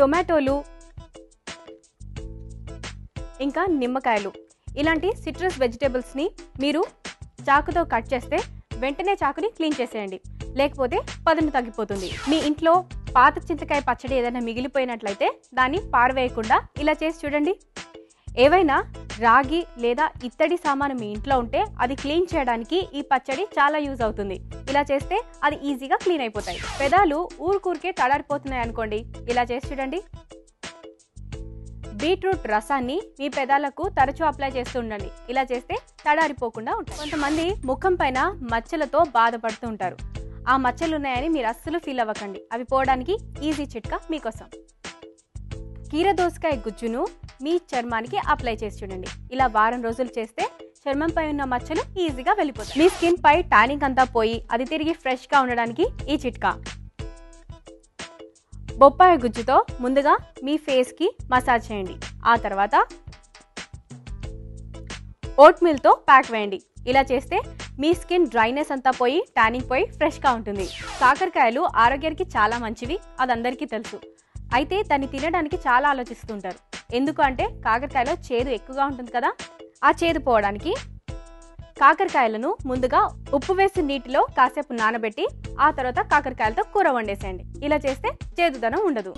టొమాటోలు ఇంకా నిమ్మకాయలు. ఇలాంటి సిట్రస్ వెజిటేబుల్స్ని మీరు చాకుతో కట్ చేస్తే వెంటనే చాకుని క్లీన్ చేసేయండి. లేకపోతే పదును తగ్గిపోతుంది. మీ ఇంట్లో పాత చింతకాయ పచ్చడి ఏదైనా మిగిలిపోయినట్లయితే దాన్ని పారవేయకుండా ఇలా చేసి చూడండి. ఏవైనా రాగి లేదా ఇత్తడి సామాను మీ ఇంట్లో ఉంటే అది క్లీన్ చేయడానికి ఈ పచ్చడి చాలా యూజ్ అవుతుంది. ఇలా చేస్తే అది ఈజీగా క్లీన్ అయిపోతాయి. పెదాలు ఊరుకూరికే తడారిపోతున్నాయి అనుకోండి. ఇలా చేసి చూడండి. బీట్రూట్ రసాన్ని మీ పెదాలకు తరచూ అప్లై చేస్తూ ఉండండి. ఇలా చేస్తే తడారిపోకుండా ఉంటుంది కొంతమంది ముఖం పైన మచ్చలతో బాధపడుతూ ఉంటారు. ఆ మచ్చలు ఉన్నాయని మీరు అస్సలు ఫీల్ అవ్వకండి. అవి పోవడానికి ఈజీ చిట్కా మీకోసం. కీరదోసకాయ గుజ్జును మీ చర్మానికి అప్లై చేసి చూడండి. ఇలా వారం రోజులు చేస్తే చర్మంపై ఉన్న మచ్చలు ఈజీగా వెళ్ళిపోతాయి. మీ స్కిన్ పై టానింగ్ అంతా పోయి అది తిరిగి ఫ్రెష్గా ఉండడానికి ఈ చిట్కా. బొప్పాయి గుజ్జుతో ముందుగా మీ ఫేస్కి మసాజ్ చేయండి. ఆ తర్వాత ఓట్ మిల్తో ప్యాక్ వేయండి. ఇలా చేస్తే మీ స్కిన్ డ్రైనెస్ అంతా పోయి ట్యానింగ్ పోయి ఫ్రెష్గా ఉంటుంది. కాకరకాయలు ఆరోగ్యానికి చాలా మంచివి అది అందరికీ తెలుసు. అయితే దాన్ని తినడానికి చాలా ఆలోచిస్తుంటారు. ఎందుకు అంటే కాకరకాయలో చేదు ఎక్కువగా ఉంటుంది కదా? ఆ చేదు పోవడానికి కాకరకాయలను ముందుగా ఉప్పు వేసి నీటిలో కాసేపు నానబెట్టి ఆ తర్వాత కాకరకాయలతో కూర వండేసేయండి. ఇలా చేస్తే చేదుదనం ఉండదు.